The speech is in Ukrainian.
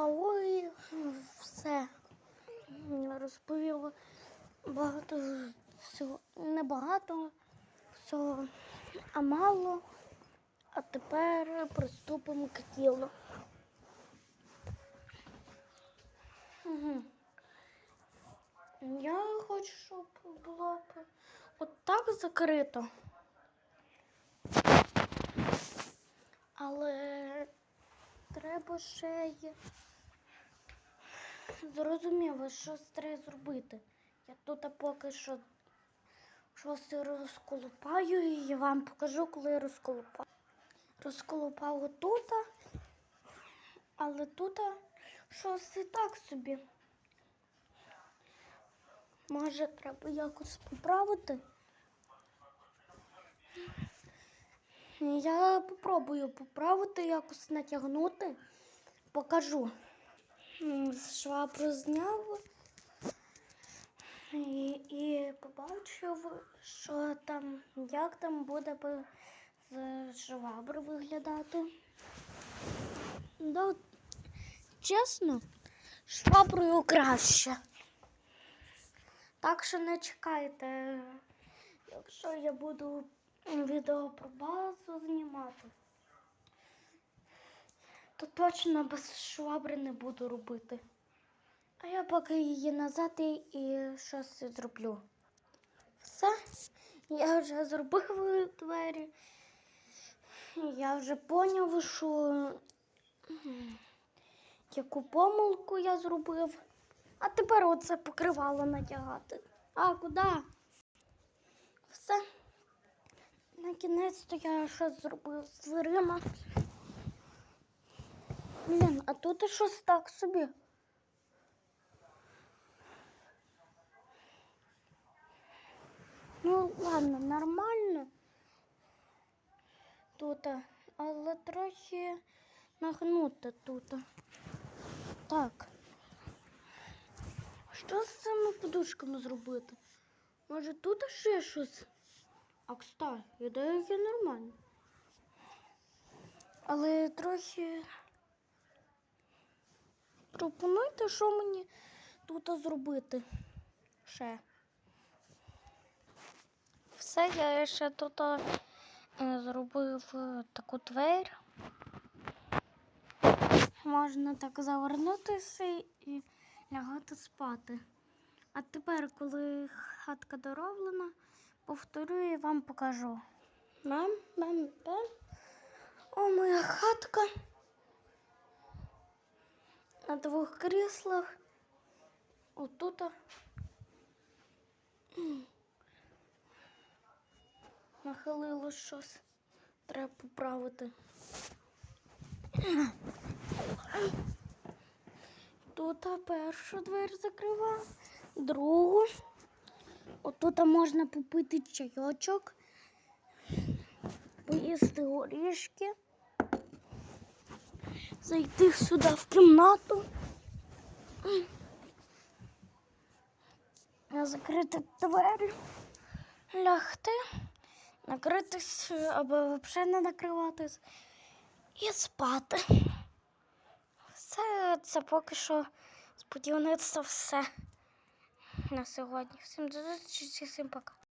А ой, все. Розповіла багато всього. Не багато всього, а мало. А тепер приступимо к тілу. Я хочу, щоб було б отак закрито. Але ще й зрозуміло, що треба зробити. Я тут поки що щось розколупаю і я вам покажу, коли розколупаю. Розколупав отут, але тут щось і так собі. Може, треба якось поправити. Я попробую поправити, якось натягнути, покажу. Швабру зняв і, і побачив, що там, як там буде з швабри виглядати. Да, чесно, шваброю краще. Так що не чекайте, якщо я буду відео про базу знімати, то точно без швабри не буду робити. А я поки її назад і, щось зроблю. Все, я вже зробив двері. Я вже поняв, що яку помилку я зробив. А тепер оце покривало натягати. А куди? Все. На кінець то я щось зробив з дверима. Блін, а тут і щось так собі. Ну, ладно, нормально. Тут, але трохи нагнуто тут. Так. Що з цими подушками зробити? Може тут ще щось? А кстати, ідея є нормальна. Але трохи пропонуйте, що мені тут зробити. Ще. Все, я ще тут е, зробив е, таку двері. Можна так завернутися і лягати спати. А тепер, коли хатка дороблена, повторю і вам покажу. Мам, мам, мам. О, моя хатка. На двох кріслах. Отут. Нахилило щось. Треба поправити. Тут першу двері закривав, другу. Отут можна попити чайочок, поїсти горішки, зайти сюди в кімнату, закрити двері, лягти, накритись або взагалі не накриватись і спати. Все це поки що з все на сьогодні. Всім до зустрічі, всім пока.